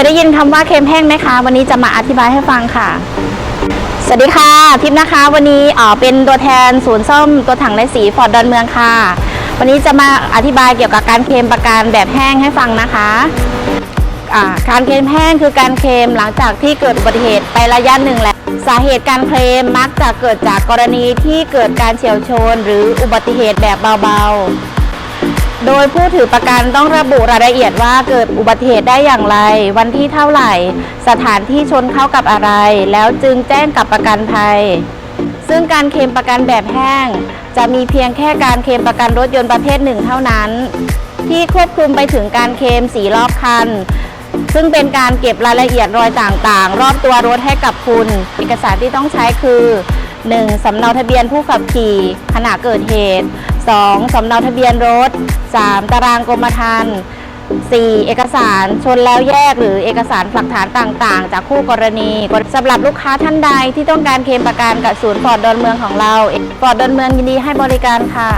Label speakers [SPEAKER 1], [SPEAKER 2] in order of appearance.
[SPEAKER 1] ยได้ยินคำว่าเค็มแห้งไหมคะ วันนี้จะมาอธิบายให้ฟังค่ะ สวัสดีค่ะทิพย์นะคะ วันนี้เอ่อเป็นตัวแทนศูนย์ซ่อมตัวถังในสีฟอร์ดดอนเมืองค่ะ วันนี้จะมาอธิบายเกี่ยวกับการเคลมประกันแบบแห้งให้ฟังนะคะการเคลมแห้งคือการเคลมหลังจากที่เกิดอุบัติเหตุไประยะหนึ่งแล้ว สาเหตุการเคลมมักจะเกิดจากกรณีที่เกิดการเฉียวชน หรืออุบัติเหตุแบบเบาๆ โดยผู้ถือประกันต้องระบุรายละเอียดว่าเกิดอุบัติเหตุได้อย่างไร วันที่เท่าไหร่ สถานที่ชนเข้ากับอะไร แล้วจึงแจ้งกับประกันภัย ซึ่งการเคลมประกันแบบแห้ง จะมีเพียงแค่การเคลมประกันรถยนต์ประเภทหนึ่งเท่านั้น ที่ควบคุมไปถึงการเคลมสีรอบคัน ซึ่งเป็นการเก็บรายละเอียดรอยต่างๆ รอบตัวรถให้กับคุณ เอกสารที่ต้องใช้คือ 1. สำเนาทะเบียนผู้ขับขี่ขณะเกิดเหตุ 2. สำเนาทะเบียนรถ 3. ตารางกรมธรรม์ 4. เอกสารชนแล้วแยกหรือเอกสารหลักฐานต่างๆ จากคู่กรณีสำหรับลูกค้าท่านใดที่ต้องการเคลมประกันกับศูนย์ฟอร์ดดอนเมืองของเราฟอร์ดดอนเมืองยินดีให้บริการค่ะ